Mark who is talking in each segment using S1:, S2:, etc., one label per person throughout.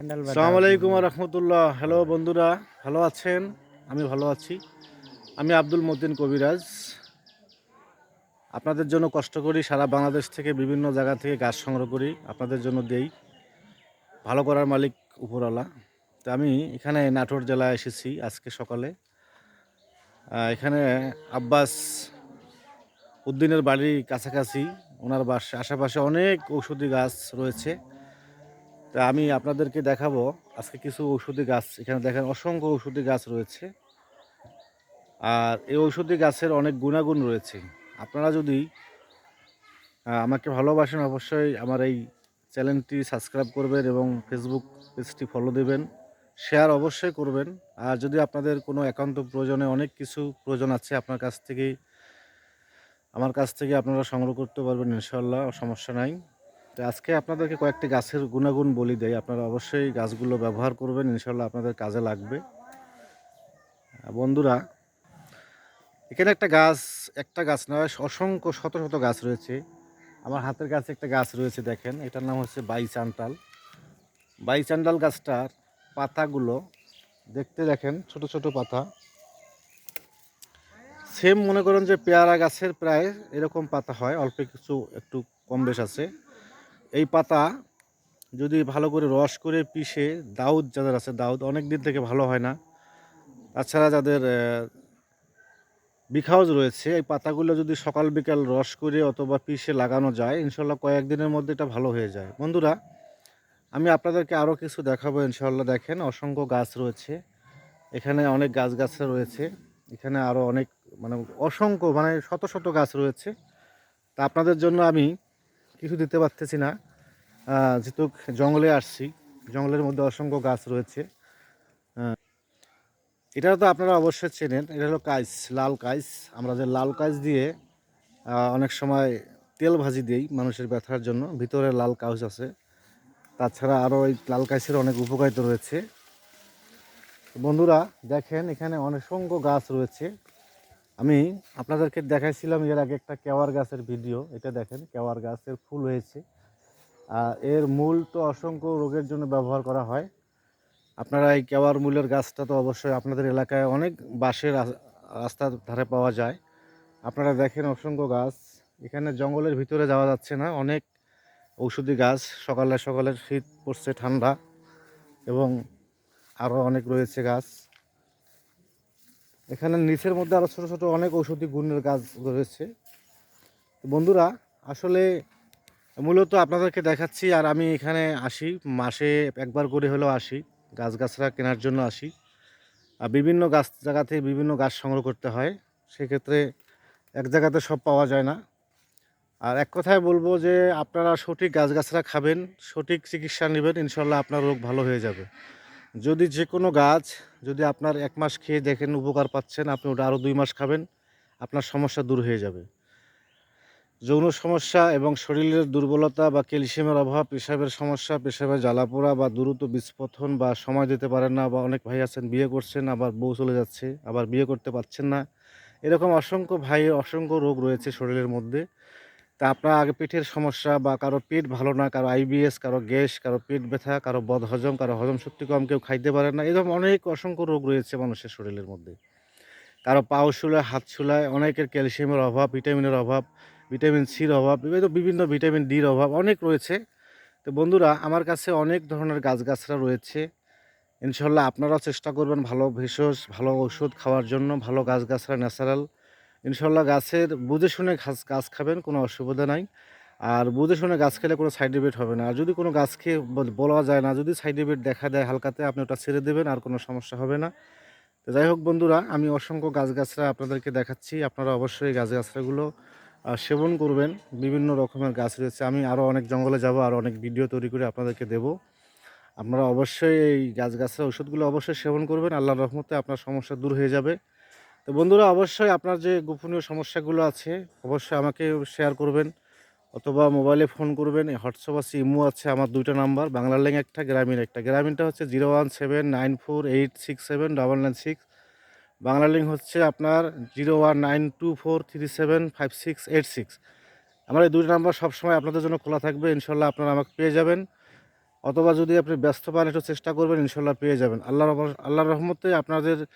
S1: আসসালামু আলাইকুম রহমতুল্লাহ হ্যালো বন্ধুরা। ভালো আছেন? আমি ভালো আছি। আমি আব্দুল মতিন কবিরাজ। আপনাদের জন্য কষ্ট করি, সারা বাংলাদেশ থেকে বিভিন্ন জায়গা থেকে গাছ সংগ্রহ করি। আপনাদের জন্য দেই। ভালো করার মালিক উপরওয়ালা। তো আমি এখানে নাটোর জেলায় এসেছি আজকে সকালে। এখানে আব্বাস উদ্দিনের বাড়ির কাছাকাছি। ওনার বাস আশেপাশে অনেক ঔষধি গাছ রয়েছে। তা আমি আপনাদেরকে দেখাবো আজকে কিছু ঔষধি গাছ। এখানে দেখেন অসংখ্য ঔষধি গাছ রয়েছে। আর এই ঔষধি গাছের অনেক গুণাগুণ রয়েছে। আপনারা যদি আমাকে ভালোবাসেন অবশ্যই আমার এই চ্যানেলটি সাবস্ক্রাইব করবেন এবং ফেসবুক পেজটি ফলো দেবেন, শেয়ার অবশ্যই করবেন। আর যদি আপনাদের কোনো একান্ত প্রয়োজনে অনেক কিছু প্রয়োজন আছে আপনার কাছ থেকেই আমার কাছ থেকে আপনারা সংগ্রহ করতে পারবেন ইনশাল্লাহ সমস্যা নাই। তো আজকে আপনাদেরকে কয়েকটি গাছের গুণাগুণ বলি দেয় আপনারা অবশ্যই গাছগুলো ব্যবহার করবেন ইনশাল্লাহ আপনাদের কাজে লাগবে। বন্ধুরা, এখানে একটা গাছ একটা গাছ নয়, অসংখ্য শত শত গাছ রয়েছে। আমার হাতের কাছে একটা গাছ রয়েছে, দেখেন। এটার নাম হচ্ছে বাইচান্টাল বাইচান্ডাল গাছটার পাতাগুলো, দেখতে দেখেন, ছোট ছোট পাতা। সেম মনে করেন যে পেয়ারা গাছের প্রায় এরকম পাতা হয়, অল্প কিছু, একটু কম বেশ আছে। এই পাতা যদি ভালো করে রস করে পিষে, দাউদ যাদের আছে, দাউদ অনেক দিন থেকে ভালো হয় না। তাছাড়া যাদের বিখাউজ রয়েছে, এই পাতাগুলো যদি সকাল বিকাল রস করে অথবা পিষে লাগানো যায়, ইনশাল্লাহ কয়েকদিনের মধ্যে এটা ভালো হয়ে যায়। বন্ধুরা, আমি আপনাদেরকে আরও কিছু দেখাবো, ইনশাল্লাহ দেখেন, অসংখ্য গাছ রয়েছে। এখানে অনেক গাছ গাছ রয়েছে। এখানে আরও অনেক মানে অসংখ্য মানে শত শত গাছ রয়েছে। তা আপনাদের জন্য আমি কিছু দিতে পারতেছি না। যেহেতু জঙ্গলে আসছি, জঙ্গলের মধ্যে অসংখ্য গাছ রয়েছে। এটা তো আপনারা অবশ্যই চেনেন, এটা হলো কাইস, লাল কাইস। আমরা যে লাল কাইস দিয়ে অনেক সময় তেল ভাজি দিই মানুষের ব্যথার জন্য। ভিতরে লাল কাউচ আছে। তাছাড়া আরও এই লাল কাইসের অনেক উপকারিতা রয়েছে। বন্ধুরা, দেখেন এখানে অনেক গাছ রয়েছে। আমি আপনাদেরকে দেখাইছিলাম এর আগে একটা কেওয়ার গাছের ভিডিও, এটা দেখেন, কেওয়ার গাছের ফুল হয়েছে। আর এর মূল তো অসংখ্য রোগের জন্য ব্যবহার করা হয়। আপনারা এই কেওয়ার মূলের গাছটা তো অবশ্যই আপনাদের এলাকায় অনেক বাঁশের রাস্তার ধারে পাওয়া যায়। আপনারা দেখেন অসংখ্য গাছ। এখানে জঙ্গলের ভিতরে যাওয়া যাচ্ছে না, অনেক ঔষধি গাছ, সকালে সকালে শীত পড়ছে ঠান্ডা, এবং আরও অনেক রয়েছে গাছ। এখানে নিচের মধ্যে আরও ছোটো ছোটো অনেক ঔষধি গুণের গাছ রয়েছে। বন্ধুরা, আসলে মূলত আপনাদেরকে দেখাচ্ছি আর আমি এখানে আসি, মাসে একবার করে হলেও আসি গাছ গাছরা কেনার জন্য আসি। আর বিভিন্ন গাছ জায়গা থেকে বিভিন্ন গাছ সংগ্রহ করতে হয়, সেক্ষেত্রে এক জায়গাতে সব পাওয়া যায় না। আর এক কথায় বলব যে আপনারা সঠিক গাছ গাছরা খাবেন, সঠিক চিকিৎসা নেবেন, ইনশাল্লাহ আপনার রোগ ভালো হয়ে যাবে। যদি যে কোনো গাছ যদি আপনার এক মাস খেয়ে দেখেন উপকার পাচ্ছেন, আপনি ওটা আরও দুই মাস খাবেন, আপনার সমস্যা দূর হয়ে যাবে। যৌন সমস্যা এবং শরীরের দুর্বলতা বা ক্যালসিয়ামের অভাব, পেশাবের সমস্যা, পেশাবের জ্বালাপোড়া বা দ্রুত বিস্ফোথন বা সময় দিতে পারেন না বা অনেক ভাই আছেন বিয়ে করছেন, আবার বউ চলে যাচ্ছে, আবার বিয়ে করতে পারছেন না, এরকম অসংখ্য ভাইয়ের অসংখ্য রোগ রয়েছে শরীরের মধ্যে। তা আপনার আগে পেটের সমস্যা বা কারও পেট ভালো না, কারও আইবিএস কারও গ্যাস, কারও পেট ব্যথা, কারও বদ হজম কারও হজম শক্তি কম, কেউ খাইতে পারে না, এরকম অনেক অসংখ্য রোগ রয়েছে মানুষের শরীরের মধ্যে। কারও পাও শুলায় হাত শুলায় অনেকের ক্যালসিয়ামের অভাব, ভিটামিনের অভাব, ভিটামিন সির অভাব বিভিন্ন ভিটামিন ডির অভাব অনেক রয়েছে। তো বন্ধুরা, আমার কাছে অনেক ধরনের গাছগাছরা রয়েছে। ইনশাল্লাহ আপনারাও চেষ্টা করবেন ভালো ভেষজ, ভালো ওষুধ খাওয়ার জন্য, ভালো গাছগাছরা ন্যাচারাল ইনশাল্লাহ গাছের, বুঝে শুনে গাছ গাছ খাবেন, কোনো অসুবিধা নাই। আর বুঝে শুনে গাছ খেলে কোনো সাইড ইফেক্ট হবে না। আর যদি কোনো গাছ খেয়ে বলা যায় না, যদি সাইড ইফেক্ট দেখা দেয় হালকাতে, আপনি ওটা ছেড়ে দেবেন, আর কোনো সমস্যা হবে না। তো যাই হোক বন্ধুরা, আমি অসংখ্য গাছগাছরা আপনাদেরকে দেখাচ্ছি। আপনারা অবশ্যই গাছগাছরাগুলো সেবন করবেন। বিভিন্ন রকমের গাছ রয়েছে। আমি আরও অনেক জঙ্গলে যাব, আর অনেক ভিডিও তৈরি করে আপনাদেরকে দেব। আপনারা অবশ্যই এই গাছগাছরা ওষুধগুলো অবশ্যই সেবন করবেন। আল্লাহর রহমতে আপনার সমস্যা দূর হয়ে যাবে। তো বন্ধুরা, অবশ্যই আপনার যে গোপনীয় সমস্যাগুলো আছে, অবশ্যই আমাকে শেয়ার করবেন, অথবা মোবাইলে ফোন করবেন। হোয়াটসঅ্যাপ আছে, ইমো আছে, আমার দুইটা নাম্বার বাংলার ল্যাং একটা, গ্রামীণ একটা। গ্রামীণটা হচ্ছে zero one seven nine four eight six seven double nine six Banglalink হচ্ছে আপনার zero one nine two four three seven five six eight six আমার এই দুটো নাম্বার সবসময় আপনাদের জন্য খোলা থাকবে, ইনশাল্লাহ আপনারা আমাকে পেয়ে যাবেন। অথবা যদি আপনি ব্যস্ত পান একটু চেষ্টা করবেন, ইনশাল্লাহ পেয়ে যাবেন। আল্লাহর অবর- আল্লাহর রহমতে আপনাদের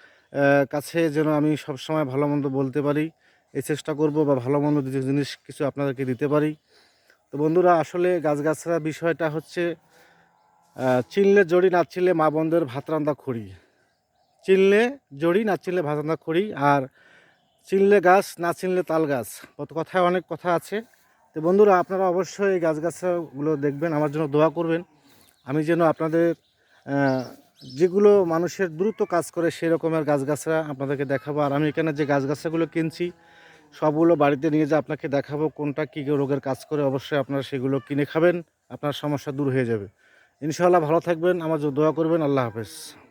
S1: কাছে যেন আমি সবসময় ভালো মন্দ বলতে পারি, এই চেষ্টা করব বা ভালো মন্দ জিনিস কিছু আপনাদেরকে দিতে পারি। তো বন্ধুরা, আসলে গাছগাছরা বিষয়টা হচ্ছে চিনলে জড়ি, না চিনলে মা বোনদের ভাত রান্দা খড়ি। চিনলে জড়ি, না চিনলে ভাত রান্দা খড়ি, আর চিনলে গাছ, না চিনলে তাল গাছ। কত কথায় অনেক কথা আছে। তো বন্ধুরা, আপনারা অবশ্যই এই গাছগাছাগুলো দেখবেন, আমার জন্য দোয়া করবেন। আমি যেন আপনাদের যেগুলো মানুষের দ্রুত কাজ করে সেই রকমের গাছগাছরা আপনাদেরকে দেখাবো। আর আমি এখানে যে গাছগাছাগুলো কিনছি, সবগুলো বাড়িতে নিয়ে যা আপনাকে দেখাবো কোনটা কী রোগের কাজ করে, অবশ্যই আপনারা সেগুলো কিনে খাবেন, আপনার সমস্যা দূর হয়ে যাবে। ইনশাআল্লাহ ভালো থাকবেন, আমার দোয়া করবেন, আল্লাহ হাফেজ।